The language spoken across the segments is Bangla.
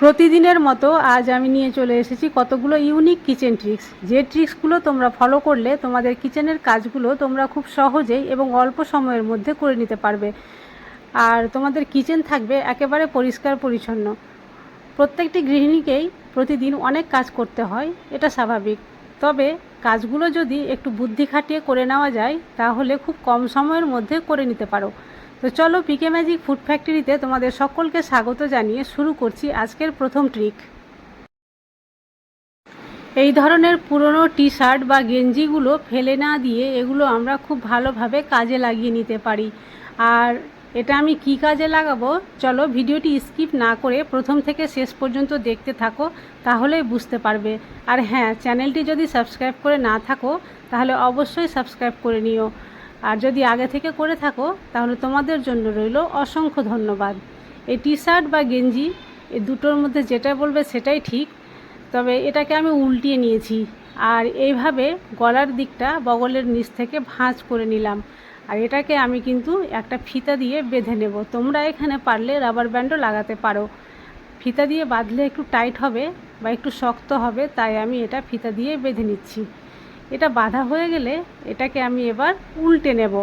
প্রতিদিনের মতো আজ আমি নিয়ে চলে এসেছি কতগুলো ইউনিক কিচেন ট্রিক্স যে ট্রিক্সগুলো তোমরা ফলো করলে তোমাদের কিচেনের কাজগুলো তোমরা খুব সহজেই এবং অল্প সময়ের মধ্যে করে নিতে পারবে। আর তোমাদের কিচেন থাকবে একেবারে পরিষ্কার পরিচ্ছন্ন। প্রত্যেকটি গৃহিণীকেই প্রতিদিন অনেক কাজ করতে হয়, এটা স্বাভাবিক। তবে কাজগুলো যদি একটু বুদ্ধি খাটিয়ে করে নেওয়া যায়, তাহলে খুব কম সময়ের মধ্যে করে নিতে পারো। তো চলো পিকে ম্যাজিক ফুড ফ্যাক্টরিতে তোমাদের সকলকে স্বাগত জানিয়ে শুরু করছি আজকের প্রথম ট্রিক এই ধরনের পুরনো টি শার্ট বা গেঞ্জিগুলো ফেলে না দিয়ে এগুলো আমরা খুব ভালোভাবে কাজে লাগিয়ে নিতে পারি। আর এটা আমি কি কাজে লাগাবো? চলো ভিডিওটি স্কিপ না করে প্রথম থেকে শেষ পর্যন্ত দেখতে থাকো, তাহলেই বুঝতে পারবে। আর হ্যাঁ চ্যানেলটি যদি সাবস্ক্রাইব করে না থাকো, তাহলে অবশ্যই সাবস্ক্রাইব করে নিও। আর যদি আগে থেকে করে থাকো, তাহলে তোমাদের জন্য রইল অসংখ্য ধন্যবাদ। এই টি শার্ট বা গেঞ্জি, এই দুটোর মধ্যে যেটা বলবে সেটাই ঠিক, তবে এটাকে আমি উল্টিয়ে নিয়েছি আর এইভাবে গলার দিকটা বগলের নিচ থেকে ভাঁজ করে নিলাম। আর এটাকে আমি কিন্তু একটা ফিতা দিয়ে বেঁধে নেব। তোমরা এখানে পারলে রাবার ব্যান্ডও লাগাতে পারো। ফিতা দিয়ে বাঁধলে একটু টাইট হবে বা একটু শক্ত হবে, তাই আমি এটা ফিতা দিয়ে বেঁধে নিচ্ছি। এটা বাঁধা হয়ে গেলে এটাকে আমি এবার উল্টে নেব।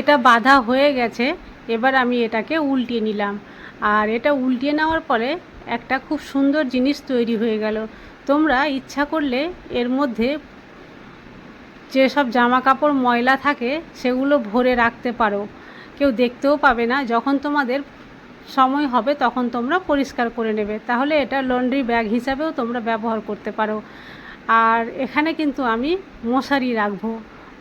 এটা বাঁধা হয়ে গেছে, এবার আমি এটাকে উল্টিয়ে নিলাম। আর এটা উল্টিয়ে নেওয়ার পরে একটা খুব সুন্দর জিনিস তৈরি হয়ে গেল। তোমরা ইচ্ছা করলে এর মধ্যে যেসব জামা কাপড় ময়লা থাকে, সেগুলো ভরে রাখতে পারো। কেউ দেখতেও পাবে না, যখন তোমাদের সময় হবে তখন তোমরা পরিষ্কার করে নেবে। তাহলে এটা লন্ড্রি ব্যাগ হিসাবেও তোমরা ব্যবহার করতে পারো। আর এখানে কিন্তু আমি মশারি রাখব।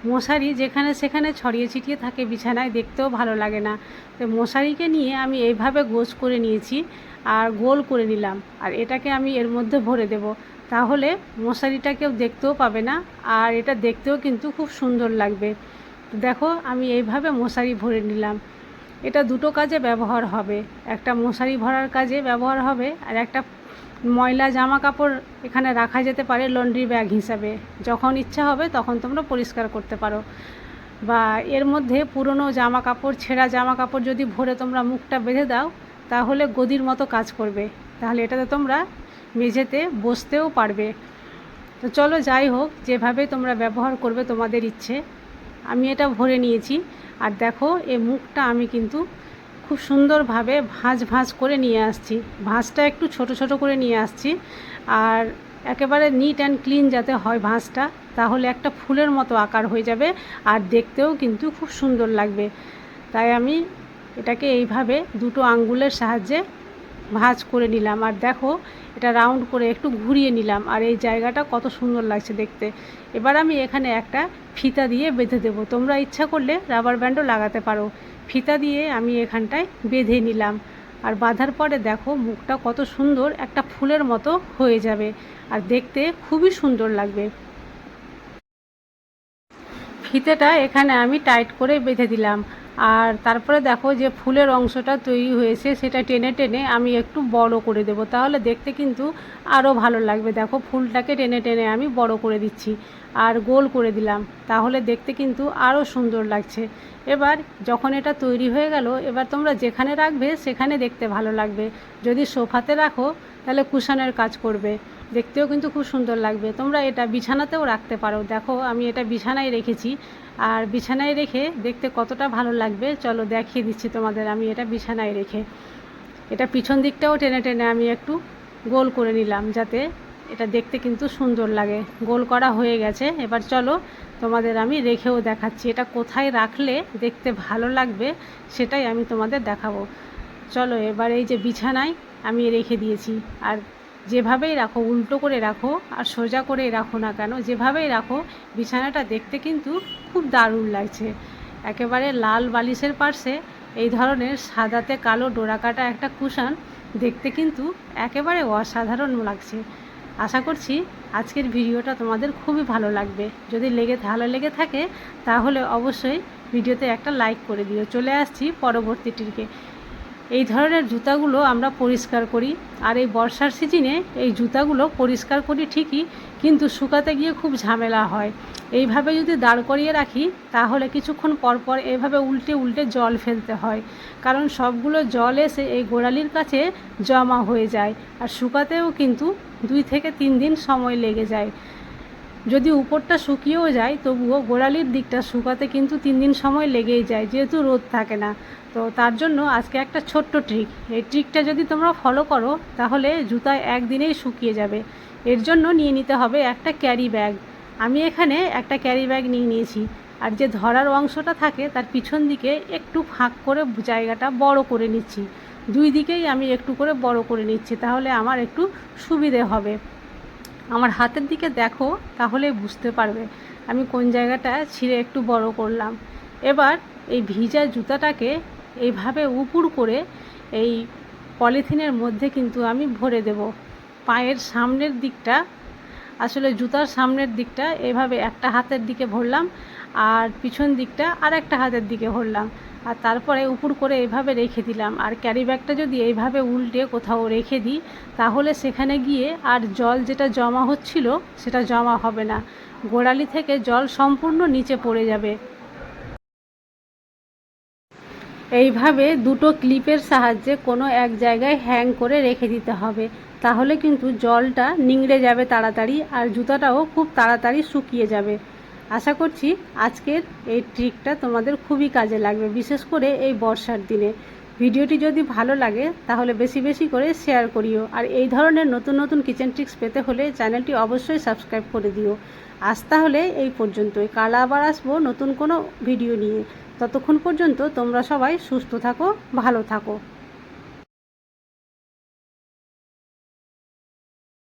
মশারি যেখানে সেখানে ছড়িয়ে ছিটিয়ে থাকে বিছানায়, দেখতেও ভালো লাগে না। তো মশারিকে নিয়ে আমি এইভাবে গোছ করে নিয়েছি আর গোল করে নিলাম আর এটাকে আমি এর মধ্যে ভরে দেব। তাহলে মশারিটা কেউ দেখতেও পাবে না আর এটা দেখতেও কিন্তু খুব সুন্দর লাগবে। দেখো আমি এইভাবে মশারি ভরে নিলাম। এটা দুটো কাজে ব্যবহার হবে। একটা মশারি ভরার কাজে ব্যবহার হবে আর একটা ময়লা জামা কাপড় এখানে রাখা যেতে পারে লন্ড্রি ব্যাগ হিসাবে। যখন ইচ্ছা হবে তখন তোমরা পরিষ্কার করতে পারো। বা এর মধ্যে পুরনো জামা কাপড় ছেঁড়া জামা কাপড় যদি ভরে তোমরা মুখটা বেঁধে দাও, তাহলে গদির মতো কাজ করবে। তাহলে এটাতে তোমরা মেঝেতে বসতেও পারবে। তো চলো যাই হোক, যেভাবে তোমরা ব্যবহার করবে তোমাদের ইচ্ছে। আমি এটা ভরে নিয়েছি। আর দেখো এই মুখটা আমি কিন্তু খুব সুন্দরভাবে ভাঁজ ভাঁজ করে নিয়ে আসছি। ভাঁজটা একটু ছোট ছোট করে নিয়ে আসছি। আর একেবারে নিট অ্যান্ড ক্লিন যাতে হয় ভাঁজটা, তাহলে একটা ফুলের মতো আকার হয়ে যাবে আর দেখতেও কিন্তু খুব সুন্দর লাগবে। তাই আমি এটাকে এইভাবে দুটো আঙ্গুলের সাহায্যে ভাঁজ করে নিলাম। আর দেখো, এটা রাউন্ড করে একটু ঘুরিয়ে নিলাম। আর এই জায়গাটা কত সুন্দর লাগছে দেখতে। এবার আমি এখানে একটা ফিতা দিয়ে বেঁধে দেবো। তোমরা ইচ্ছা করলে রাবার ব্যান্ডও লাগাতে পারো। ফিতা দিয়ে আমি এখানটায় বেঁধে নিলাম। আর বাঁধার পরে দেখো, মুখটা কত সুন্দর একটা ফুলের মতো হয়ে যাবে। আর দেখতে খুবই সুন্দর লাগবে। ফিতেটা এখানে আমি টাইট করে বেঁধে দিলাম। আর তারপরে দেখো যে ফুলের অংশটা তৈরি হয়েছে, সেটা টেনে টেনে আমি একটু বড় করে দেব। তাহলে দেখতে কিন্তু আরও ভালো লাগবে। দেখো ফুলটাকে টেনে টেনে আমি বড় করে দিচ্ছি আর গোল করে দিলাম। তাহলে দেখতে কিন্তু আরও সুন্দর লাগছে। এবার যখন এটা তৈরি হয়ে গেল, এবার তোমরা যেখানে রাখবে সেখানে দেখতে ভালো লাগবে। যদি সোফাতে রাখো, তাহলে কুশনের কাজ করবে। দেখতেও কিন্তু খুব সুন্দর লাগবে। তোমরা এটা বিছানাতেও রাখতে পারো। দেখো, আমি এটা বিছানায় রেখেছি। আর বিছানায় রেখে দেখতে কতটা ভালো লাগবে। চলো দেখিয়ে দিচ্ছি তোমাদের, আমি এটা বিছানায় রেখে। এটা পিছন দিকটাও টেনে টেনে আমি একটু গোল করে নিলাম যাতে এটা দেখতে কিন্তু সুন্দর লাগে। গোল করা হয়ে গেছে। এবার চলো তোমাদের আমি রেখেও দেখাচ্ছি। এটা কোথায় রাখলে দেখতে ভালো লাগবে সেটাই আমি তোমাদের দেখাবো। চলো এবার এই যে বিছানায় আমি রেখে দিয়েছি। আর যেভাবেই রাখো, উল্টো করে রাখো আর সোজা করেই রাখো না কেন, যেভাবেই রাখো, বিছানাটা দেখতে কিন্তু খুব দারুণ লাগছে। একেবারে লাল বালিশের পার্শ্বে এই ধরনের সাদাতে কালো ডোরাকাটা একটা কুশান দেখতে কিন্তু একেবারে অসাধারণ লাগছে। আশা করছি আজকের ভিডিওটা তোমাদের খুবই ভালো লাগবে। যদি লেগে ভালো লেগে থাকে, তাহলে অবশ্যই ভিডিওতে একটা লাইক করে দিও। চলে আসছি পরবর্তীটিকে এই ধরনের জুতাগুলো আমরা পরিষ্কার করি। আর এই বর্ষার সিজনে এই জুতাগুলো পরিষ্কার করি ঠিকই, কিন্তু শুকাতে গিয়ে খুব ঝামেলা হয়। এইভাবে যদি দাঁড় করিয়ে রাখি, তাহলে কিছুক্ষণ পর পর এভাবে উল্টে উল্টে জল ফেলতে হয়। কারণ সবগুলো জল এসে এই গোড়ালির কাছে জমা হয়ে যায়। আর শুকাতেও কিন্তু দুই থেকে তিন দিন সময় লেগে যায়। যদি উপরটা শুকিয়েও যায়, তবুও গোড়ালির দিকটা শুকাতে কিন্তু তিন দিন সময় লেগেই যায়, যেহেতু রোদ থাকে না। তো তার জন্য আজকে একটা ছোট্ট ট্রিক এই ট্রিকটা যদি তোমরা ফলো করো, তাহলে জুতা একদিনেই শুকিয়ে যাবে। এর জন্য নিয়ে নিতে হবে একটা ক্যারি ব্যাগ আমি এখানে একটা ক্যারি ব্যাগ নিয়ে নিয়েছি। আর যে ধরার অংশটা থাকে, তার পিছন দিকে একটু ফাঁক করে জায়গাটা বড় করে নিচ্ছি। দুই দিকেই আমি একটু করে বড় করে নিচ্ছি, তাহলে আমার একটু সুবিধে হবে। আমার হাতের দিকে দেখো, তাহলে বুঝতে পারবে। আমি কোন জায়গাটা ছিঁড়ে একটু বড় করলাম। এবার এই ভিজা জুতাটাকে এইভাবে উপুর করে এই পলিথিনের মধ্যে কিন্তু আমি ভরে দেব। পায়ের সামনের দিকটা, আসলে জুতার সামনের দিকটা, এভাবে একটা হাতের দিকে ভরলাম আর পিছন দিকটা আর একটা হাতের দিকে ভরলাম। আর তারপরে উপর করে এইভাবে রেখে দিলাম। আর ক্যারি ব্যাগটা যদি এইভাবে উল্টে কোথাও রেখে দিই, তাহলে সেখানে গিয়ে আর জল যেটা জমা হচ্ছিল, সেটা জমা হবে না। গোড়ালি থেকে জল সম্পূর্ণ নিচে পড়ে যাবে। এইভাবে দুটো ক্লিপের সাহায্যে কোনো এক জায়গায় হ্যাং করে রেখে দিতে হবে। তাহলে কিন্তু জলটা নিংড়ে যাবে তাড়াতাড়ি, আর জুতাটাও খুব তাড়াতাড়ি শুকিয়ে যাবে। আশা করছি আজকের এই ট্রিকটা তোমাদের খুবই কাজে লাগবে, বিশেষ করে এই বর্ষার দিনে। ভিডিওটি যদি ভালো লাগে, তাহলে বেশি বেশি করে শেয়ার করিও। আর এই ধরনের নতুন নতুন কিচেন ট্রিক্স পেতে হলে চ্যানেলটি অবশ্যই সাবস্ক্রাইব করে দিও। আজ তাহলে এই পর্যন্তই। কাল আবার আসব নতুন কোনো ভিডিও নিয়ে। ততক্ষণ পর্যন্ত তোমরা সবাই সুস্থ থাকো, ভালো থাকো।